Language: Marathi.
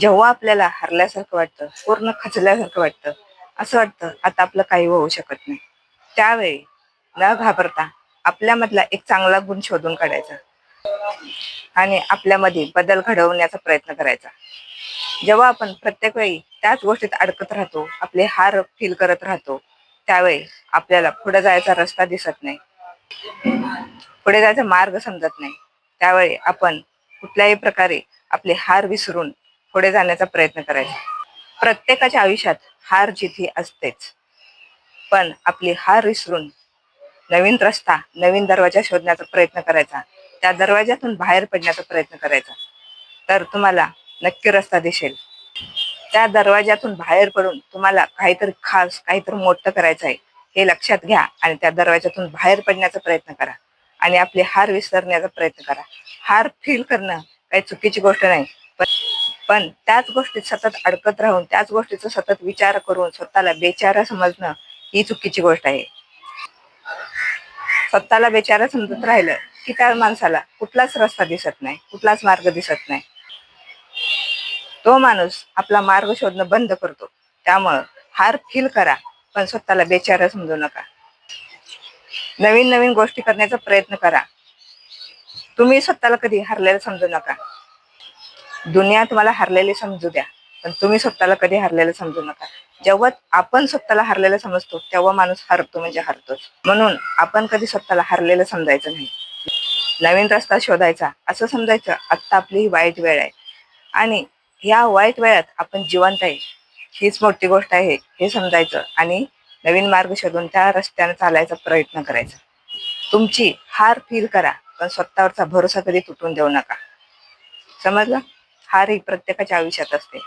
जेव्हा आपल्याला हरल्यासारखं वाटतं पूर्ण खचल्यासारखं वाटतं असं वाटतं आता आपलं काही होऊ शकत नाही. त्यावेळी न घाबरता आपल्यामधला एक चांगला गुण शोधून काढायचा. आणि आपल्यामध्ये बदल घडवण्याचा प्रयत्न करायचा. जेव्हा आपण प्रत्येक वेळी त्याच गोष्टीत अडकत राहतो आपले हार फील करत राहतो त्यावेळी आपल्याला पुढे जायचा रस्ता दिसत नाही. पुढे जायचा मार्ग समजत नाही. त्यावेळी आपण कुठल्याही प्रकारे आपले हार विसरून पुढे जाण्याचा प्रयत्न करायचा. प्रत्येकाच्या आयुष्यात हार जिथी असतेच पण आपली हार विसरून नवीन रस्ता नवीन दरवाजा शोधण्याचा प्रयत्न करायचा. त्या दरवाज्यातून बाहेर पडण्याचा प्रयत्न करायचा. तर तुम्हाला नक्की रस्ता दिसेल. त्या दरवाज्यातून बाहेर पडून तुम्हाला काहीतरी खास काहीतरी मोठं करायचं आहे हे लक्षात घ्या आणि त्या दरवाज्यातून बाहेर पडण्याचा प्रयत्न करा. आणि आपली हार विसरण्याचा प्रयत्न करा. हार फील करणं काही चुकीची गोष्ट नाही पण पण त्याच गोष्टीत सतत अडकत राहून त्याच गोष्टीचा सतत विचार करून स्वतःला बेचारा समजणं ही चुकीची गोष्ट आहे. स्वतःला बेचारा समजत राहिलं की त्या माणसाला कुठलाच रस्ता दिसत नाही कुठलाच मार्ग दिसत नाही. तो माणूस आपला मार्ग शोधणं बंद करतो. त्यामुळं हार फील करा पण स्वतःला बेचारा समजू नका. नवीन नवीन गोष्टी करण्याचा प्रयत्न करा. तुम्ही स्वतःला कधी हरलेलं समजू नका. दुनिया तुम्हाला हरलेली समजू द्या पण तुम्ही स्वतःला कधी हरलेलं समजू नका. जेव्हा आपण स्वतःला हरलेलं समजतो तेव्हा माणूस हरतो म्हणजे हरतोच. म्हणून आपण कधी स्वतःला हरलेलं समजायचं नाही. नवीन रस्ता शोधायचा असं समजायचं आत्ता आपली ही वाईट वेळ आहे. आणि ह्या वाईट वेळात आपण जिवंत आहे. हीच मोठी गोष्ट आहे हे समजायचं आणि नवीन मार्ग शोधून त्या रस्त्याने चालायचा प्रयत्न करायचा. तुमची हार फील करा पण स्वतःवरचा भरोसा कधी तुटून देऊ नका. समजलं? हार ही प्रत्येकाच्या आयुष्यात असते.